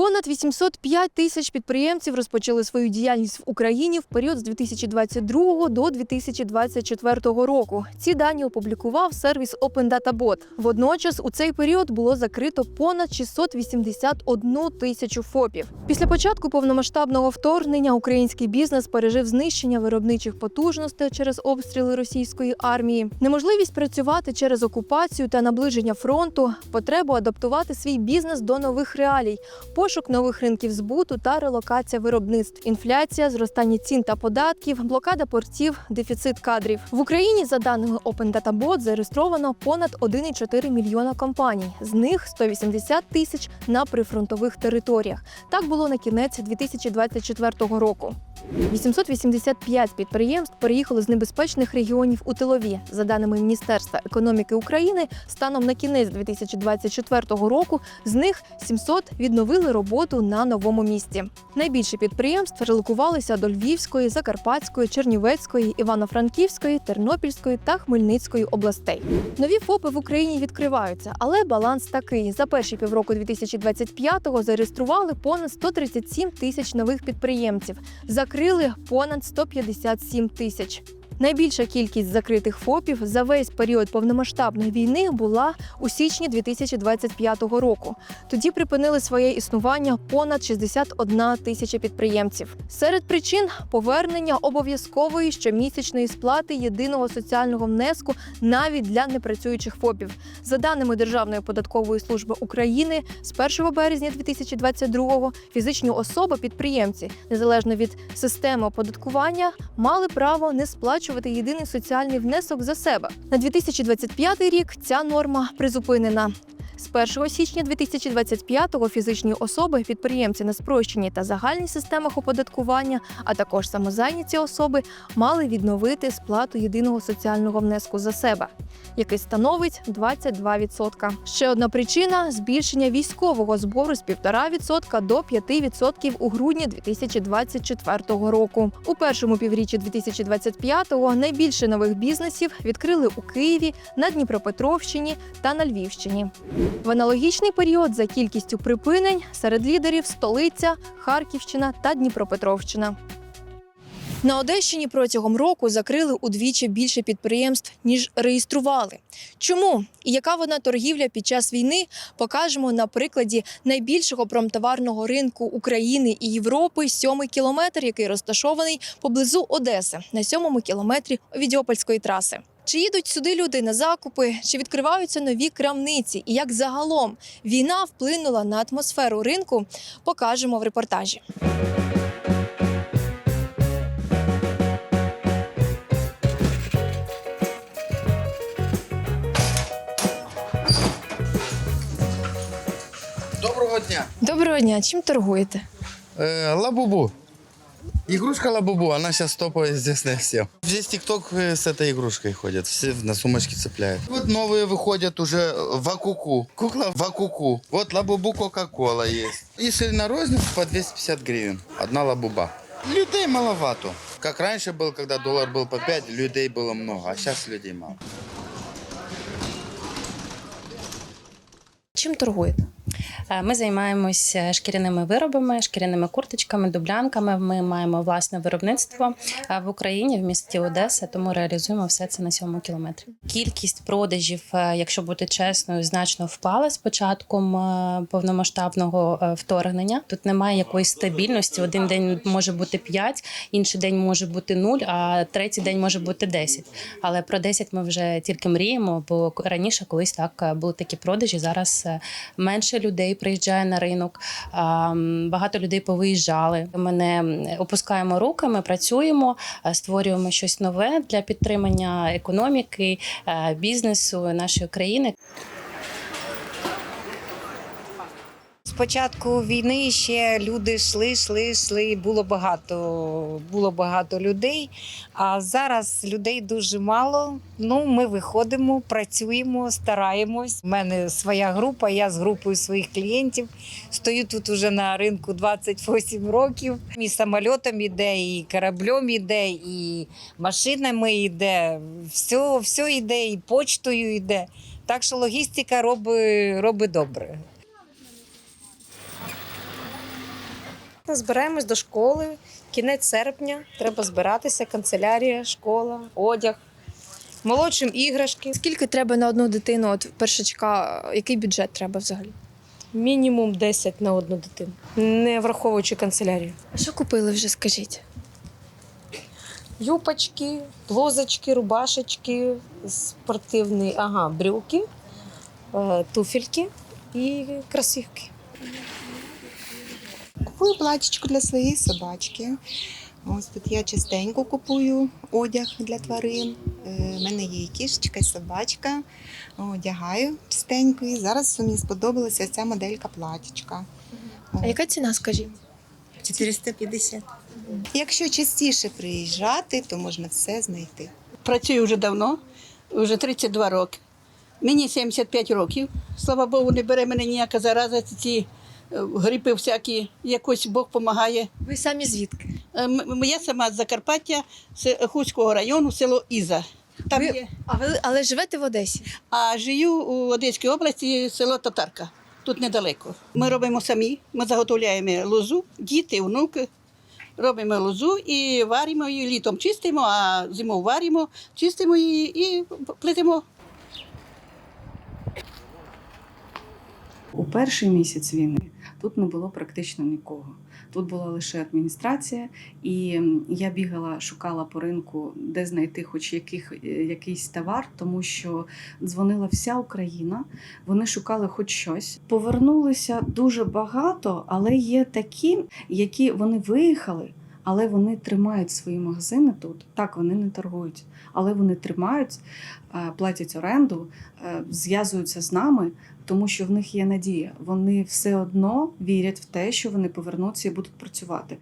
Понад 805 тисяч підприємців розпочали свою діяльність в Україні в період з 2022 до 2024 року. Ці дані опублікував сервіс Open Data Bot. Водночас у цей період було закрито понад 681 тисячу ФОПів. Після початку повномасштабного вторгнення український бізнес пережив знищення виробничих потужностей через обстріли російської армії, неможливість працювати через окупацію та наближення фронту, потребу адаптувати свій бізнес до нових реалій, пошук нових ринків збуту та релокація виробництв, інфляція, зростання цін та податків, блокада портів, дефіцит кадрів в Україні. За даними Open Data Bot, зареєстровано понад 1,4 мільйона компаній. З них 180 тисяч на прифронтових територіях. Так було на кінець 2024 року. 885 підприємств переїхали з небезпечних регіонів у тилові. За даними Міністерства економіки України, станом на кінець 2024 року з них 700 відновили роботу на новому місці. Найбільше підприємств релокувалися до Львівської, Закарпатської, Чернівецької, Івано-Франківської, Тернопільської та Хмельницької областей. Нові ФОПи в Україні відкриваються, але баланс такий: за перші півроку 2025-го зареєстрували понад 137 тисяч нових підприємців закрили понад 157 тисяч. Найбільша кількість закритих ФОПів за весь період повномасштабної війни була у січні 2025 року. Тоді припинили своє існування понад 61 тисяча підприємців. Серед причин повернення обов'язкової щомісячної сплати єдиного соціального внеску навіть для непрацюючих ФОПів. За даними Державної податкової служби України, з 1 березня 2022-го фізичні особи-підприємці, незалежно від системи оподаткування, мали право не сплачувати єдиний соціальний внесок за себе. На 2025 рік ця норма призупинена. З 1 січня 2025-го фізичні особи, підприємці на спрощеній та загальній системах оподаткування, а також самозайняті особи мали відновити сплату єдиного соціального внеску за себе, який становить 22%. Ще одна причина збільшення військового збору з 1,5% до 5% у грудні 2024 року. У першому півріччі 2025-го найбільше нових бізнесів відкрили у Києві, на Дніпропетровщині та на Львівщині. В аналогічний період за кількістю припинень серед лідерів столиця, Харківщина та Дніпропетровщина. На Одещині протягом року закрили удвічі більше підприємств, ніж реєстрували. Чому і яка вона торгівля під час війни, покажемо на прикладі найбільшого промтоварного ринку України і Європи сьомий кілометр, який розташований поблизу Одеси на сьомому кілометрі Овідіопольської траси. Чи їдуть сюди люди на закупи, чи відкриваються нові крамниці, і як загалом війна вплинула на атмосферу ринку, покажемо в репортажі. Доброго дня. Доброго дня, чим торгуєте? Э, лабубу. Игрушка Лабубу, она сейчас топовая известная всем. Здесь ТикТок э, с этой игрушкой ходят, все на сумочки цепляют. Вот новые выходят уже э, Вакуку. Кукла Вакуку. Вот Лабубу Кока-Кола есть. Если на розницу по 250 гривен. Одна Лабуба. Людей маловато. Как раньше был, когда доллар был по 5, людей было много, а сейчас людей мало. Чим торгуєте? Е, Ми займаємося шкіряними виробами, шкіряними курточками, дублянками. Ми маємо власне виробництво е, в Україні в місті Одеса, тому реалізуємо все це на сьомому кілометрі. Кількість продажів, е, якщо бути чесною, значно впала з початком повномасштабного вторгнення. Тут немає якоїсь стабільності. Один день може бути 5, інший день може бути 0, а третій день може бути 10. Але про 10 ми вже тільки мріємо, бо раніше колись так були такі продажі. Зараз менше людей приїжджає на ринок. Багато людей повиїжджали. Ми не опускаємо руки, ми працюємо, створюємо щось нове для підтримання економіки, бізнесу нашої країни. З початку війни ще люди йшли, йшли, йшли. Було багато, було багато людей. А зараз людей дуже мало. Ну, ми виходимо, працюємо, стараємось. У мене своя група, я з групою своїх клієнтів. Стою тут уже на ринку 28 років. І самольотом іде, і кораблем іде, і машинами йде. Все, все йде, і почтою йде. Так що логістика робить, робить добре. Збираємось до школи, кінець серпня. Треба збиратися, канцелярія, школа, одяг. Молодшим іграшки. Скільки треба на одну дитину? От першачка, який бюджет треба взагалі? Мінімум 10 на одну дитину, не враховуючи канцелярію. А що купили вже? Скажіть? Юпочки, блузочки, рубашечки, спортивні ага, брюки, е, туфельки і кросівки. Купую платічку для своєї собачки. Ось тут я частенько купую одяг для тварин. Е, У мене є і кішечка, і собачка. Одягаю частенько. І зараз мені сподобалася ця моделька платічка. А яка ціна, скажіть? 450. Якщо частіше приїжджати, то можна все знайти. Працюю вже давно, вже 32 роки. Мені 75 років. Слава Богу, не бере мене ніяка зараза, ці е, грипи всякі, якось Бог допомагає. Ви самі звідки? Я сама з Закарпаття, з Хуського району, село Іза. Там Ви- є. А ви але живете в Одесі? А живу у Одеській області, село Татарка. Тут недалеко. Ми робимо самі, ми заготовляємо лозу, діти, внуки. Робимо лозу і варимо її, літом чистимо, а зимою варимо, чистимо її і плетемо У перший місяць війни тут не було практично нікого. Тут була лише адміністрація, і я бігала, шукала по ринку, де знайти хоч яких, е, якийсь товар, тому що дзвонила вся Україна, вони шукали хоч щось. Повернулися дуже багато, але є такі, які вони виїхали. Але вони тримають свої магазини тут. Так, вони не торгують, але вони тримають, е, платять оренду, е, зв'язуються з нами, тому що в них є надія. Вони все одно вірять в те, що вони повернуться і будуть працювати.